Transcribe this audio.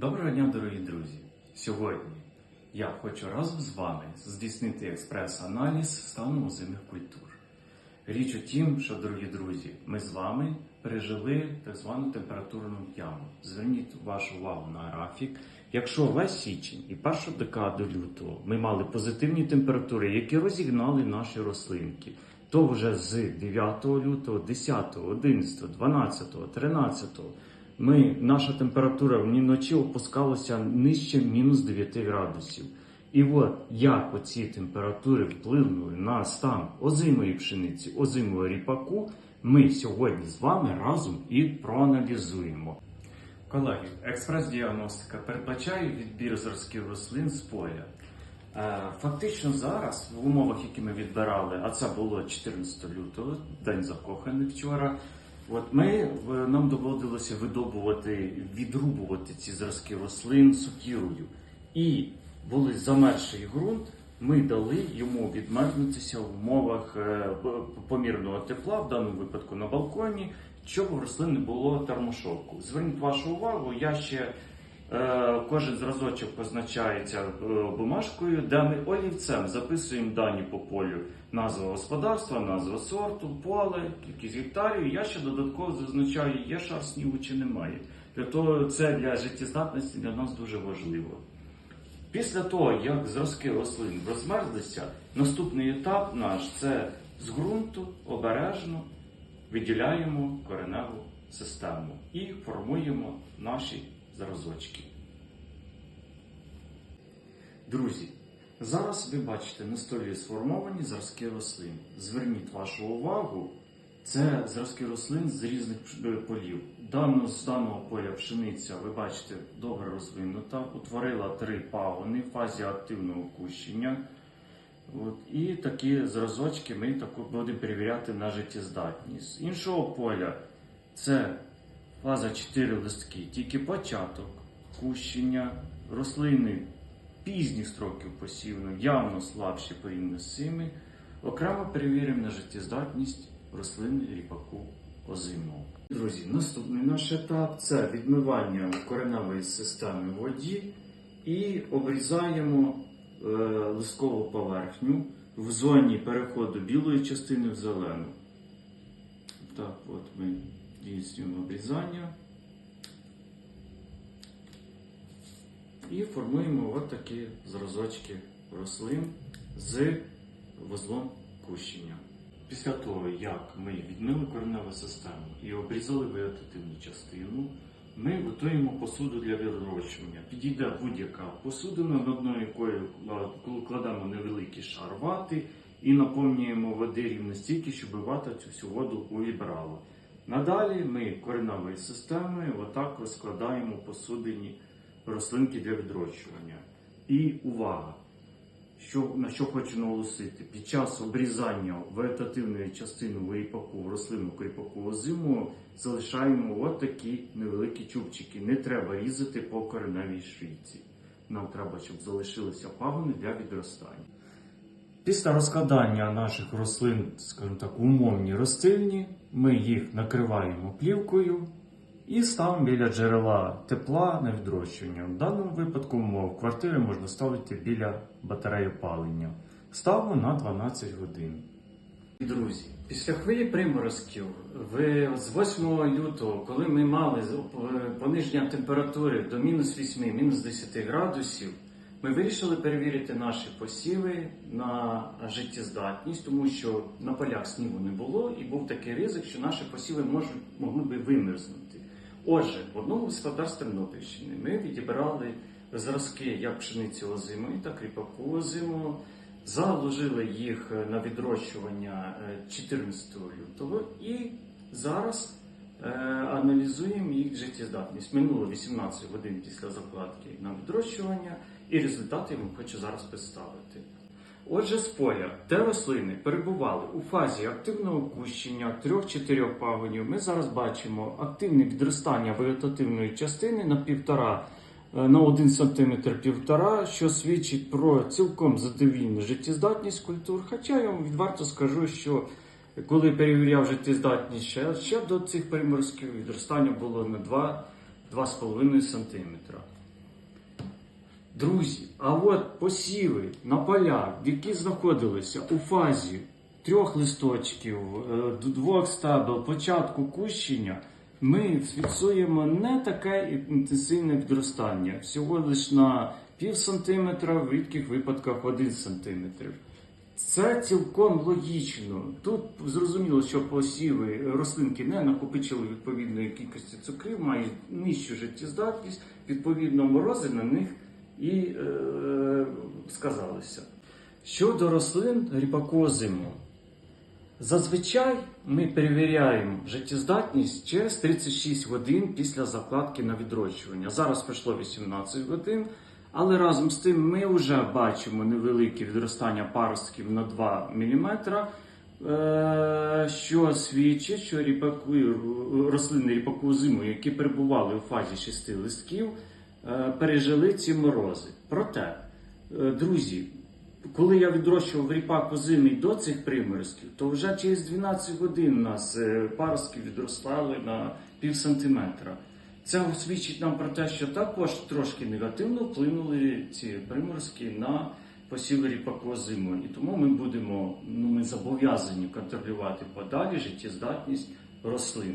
Доброго дня, дорогі друзі! Сьогодні я хочу разом з вами здійснити експрес-аналіз стану озимих культур. Річ у тім, що, дорогі друзі, ми з вами пережили так звану температурну яму. Зверніть вашу увагу на графік. Якщо весь січень і першу декаду лютого ми мали позитивні температури, які розігнали наші рослинки, то вже з 9 лютого, 10, 11, 12, 13 ми, наша температура в ночі опускалася нижче мінус 9 градусів. І от як оці температури вплинули на стан озимої пшениці, озимого ріпаку, ми сьогодні з вами разом і проаналізуємо. Колеги, експрес-діагностика передбачає відбір зразків рослин з поля. Е, Фактично зараз, в умовах, які ми відбирали, а це було 14 лютого, день закоханих вчора. От ми нам доводилося видобувати, відрубувати ці зразки рослин сокірою. І були замерший ґрунт, ми дали йому відмерзнутися в умовах е, помірного тепла, в даному випадку на балконі, щоб у рослин було термошоку. Зверніть вашу увагу, я ще кожен зразочок позначається е, бумажкою, де ми олівцем записуємо дані по полю, назва господарства, назва сорту, поле, кількість гектарів. Я ще додатково зазначаю, є шар снігу чи немає. Для того це для життєздатності для нас дуже важливо. Після того, як зразки рослин розмерзлися, наступний етап наш це з ґрунту обережно виділяємо кореневу систему і формуємо наші зразочки. Друзі, зараз ви бачите на столі сформовані зразки рослин. Зверніть вашу увагу, це зразки рослин з різних полів. Дану, з даного поля пшениця, ви бачите, добре розвинута, утворила три пагони в фазі активного кущення. От, і такі зразочки ми будемо перевіряти на життєздатність. З іншого поля це фаза 4 листки, тільки початок кущення, рослини пізніх строків посіву, явно слабші порівняно з цими. Окремо перевіримо на життєздатність рослин ріпаку озимого. Друзі, наступний наш етап це відмивання кореневої системи воді і обрізаємо е, листкову поверхню в зоні переходу білої частини в зелену. Так, от ми здійснюємо обрізання. І формуємо от такі зразочки рослин з вузлом кущення. Після того, як ми відмили кореневу систему і обрізали вегетативну частину, ми готуємо посуду для вирощування. Підійде будь-яка посудина, на дно якої кладемо невеликий шар вати і наповнюємо води рівно стільки, щоб вата цю всю воду увібрала. Надалі ми кореневою системою отак розкладаємо посудині рослинки для відрощування. І увага! Що, на що хочу наголосити, під час обрізання вегетативної частини виріпаку в рослину кріпаку озиму залишаємо от такі невеликі чубчики. Не треба різати по кореневій шийці. Нам треба, щоб залишилися пагони для відростання. Після розкладання наших рослин, скажімо так, умовні розстильні, ми їх накриваємо плівкою і ставимо біля джерела тепла на відрощування. В даному випадку умов квартири можна ставити біля батареї опалення. Ставимо на 12 годин. Друзі, після хвилі приморозків ви з 8 лютого, коли ми мали е, пониження температури до мінус 8, мінус 10 градусів, ми вирішили перевірити наші посіви на життєздатність, тому що на полях снігу не було, і був такий ризик, що наші посіви можуть, могли би вимерзнути. Отже, в одному господарстві Тернопільщини ми відібрали зразки як пшениці озимої, так і ріпаку озимого, заложили їх на відрощування е, 14 лютого і зараз е, аналізуємо їх життєздатність. Минуло 18 годин після закладки на відрощування, і результати я вам хочу зараз представити. Отже, з поля, де рослини перебували у фазі активного кущення трьох-чотирьох пагонів, ми зараз бачимо активне відростання вегетативної частини на півтора е, на 1 см що свідчить про цілком задовільну життєздатність культур. Хоча я вам відверто скажу, що коли перевіряв життєздатність ще, ще до цих приморозків відростання було на 2 2,5 см. Друзі, а от посіви на полях, які знаходилися у фазі трьох листочків, е, двох стебел, початку кущення, ми фіксуємо не таке інтенсивне відростання, всього лише на пів сантиметра, в рідких випадках один сантиметр. Це цілком логічно. Тут зрозуміло, що посіви рослинки не накопичили відповідної кількості цукрів, мають нижчу життєздатність, відповідно, морози на них і е, сказалися. Щодо рослин ріпакозиму, зазвичай ми перевіряємо життєздатність через 36 годин після закладки на відрощування. Зараз пройшло 18 годин, але разом з тим ми вже бачимо невелике відростання паростків на 2 мм, е, що свідчить, що ріпаку, рослини ріпаку зиму, які перебували у фазі шести листків, пережили ці морози. Проте, е, друзі, коли я відрощував ріпак озимий до цих приморозків, то вже через 12 годин у нас е, паростки відростали на пів сантиметра. Це свідчить нам про те, що також трошки негативно вплинули ці приморозки на посіви ріпаку озимого. І тому ми будемо, ну ми зобов'язані контролювати подалі життєздатність рослин.